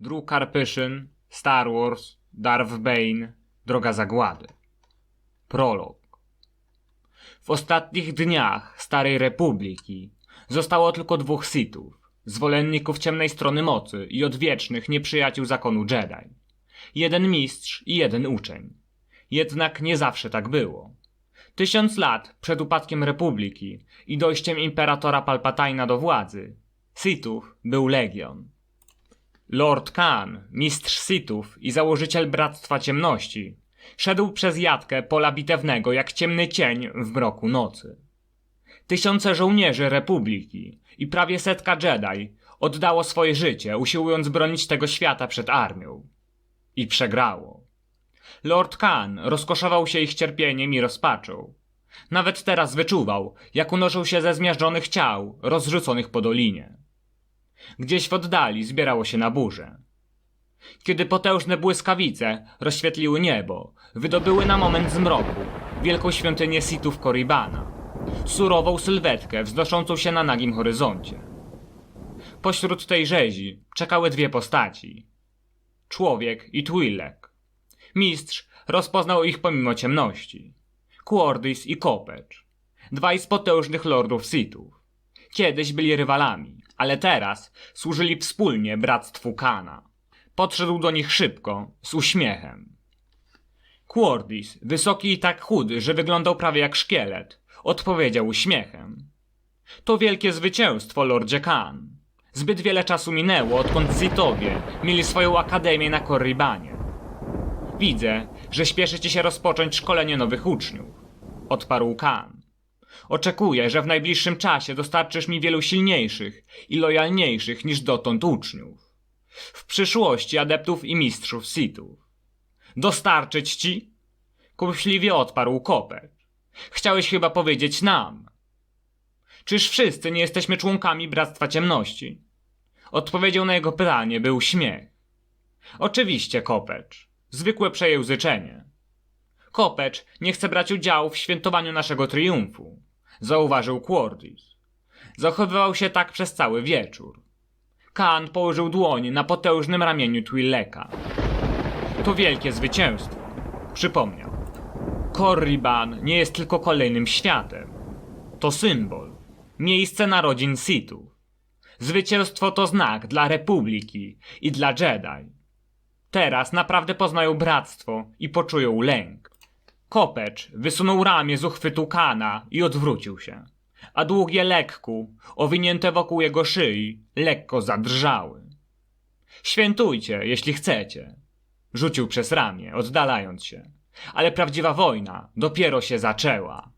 Drew Karpyszyn, Star Wars, Darth Bane, Droga Zagłady. Prolog. W ostatnich dniach Starej Republiki zostało tylko dwóch Sithów, zwolenników ciemnej strony mocy i odwiecznych nieprzyjaciół zakonu Jedi. Jeden mistrz i jeden uczeń. Jednak nie zawsze tak było. Tysiąc lat przed upadkiem Republiki i dojściem imperatora Palpatina do władzy, Sithów był legion. Lord Khan, mistrz Sithów i założyciel Bractwa Ciemności, szedł przez jatkę pola bitewnego jak ciemny cień w mroku nocy. Tysiące żołnierzy Republiki i prawie setka Jedi oddało swoje życie, usiłując bronić tego świata przed armią. I przegrało. Lord Khan rozkoszował się ich cierpieniem i rozpaczą. Nawet teraz wyczuwał, jak unoszą się ze zmiażdżonych ciał, rozrzuconych po dolinie. Gdzieś w oddali zbierało się na burzę. Kiedy potężne błyskawice rozświetliły niebo, wydobyły na moment z mroku wielką świątynię Sithów Korribana, surową sylwetkę wznoszącą się na nagim horyzoncie. Pośród tej rzezi czekały dwie postaci. Człowiek i Twi'lek. Mistrz rozpoznał ich pomimo ciemności. Quordis i Kopecz. Dwaj z potężnych lordów Sithów. Kiedyś byli rywalami, ale teraz służyli wspólnie bractwu Kana. Podszedł do nich szybko, z uśmiechem. Quordis, wysoki i tak chudy, że wyglądał prawie jak szkielet, odpowiedział uśmiechem. To wielkie zwycięstwo, lordzie Khan. Zbyt wiele czasu minęło, odkąd Sithowie mieli swoją akademię na Korribanie. Widzę, że śpieszy ci się rozpocząć szkolenie nowych uczniów, odparł Khan. Oczekuję, że w najbliższym czasie dostarczysz mi wielu silniejszych i lojalniejszych niż dotąd uczniów. W przyszłości adeptów i mistrzów Sithów. Dostarczyć ci? Kuśliwie odparł Kopecz. Chciałeś chyba powiedzieć nam. Czyż wszyscy nie jesteśmy członkami Bractwa Ciemności? Odpowiedzią na jego pytanie był śmiech. Oczywiście, Kopecz. Zwykłe przejęzyczenie. Kopecz nie chce brać udziału w świętowaniu naszego triumfu, zauważył Quordis. Zachowywał się tak przez cały wieczór. Khan położył dłoń na potężnym ramieniu Twilleka. To wielkie zwycięstwo, przypomniał. Korriban nie jest tylko kolejnym światem. To symbol, miejsce narodzin Sithów. Zwycięstwo to znak dla Republiki i dla Jedi. Teraz naprawdę poznają bractwo i poczują lęk. Kopecz wysunął ramię z uchwytu Kana i odwrócił się, a długie lekku, owinięte wokół jego szyi, lekko zadrżały. Świętujcie, jeśli chcecie, rzucił przez ramię, oddalając się, ale prawdziwa wojna dopiero się zaczęła.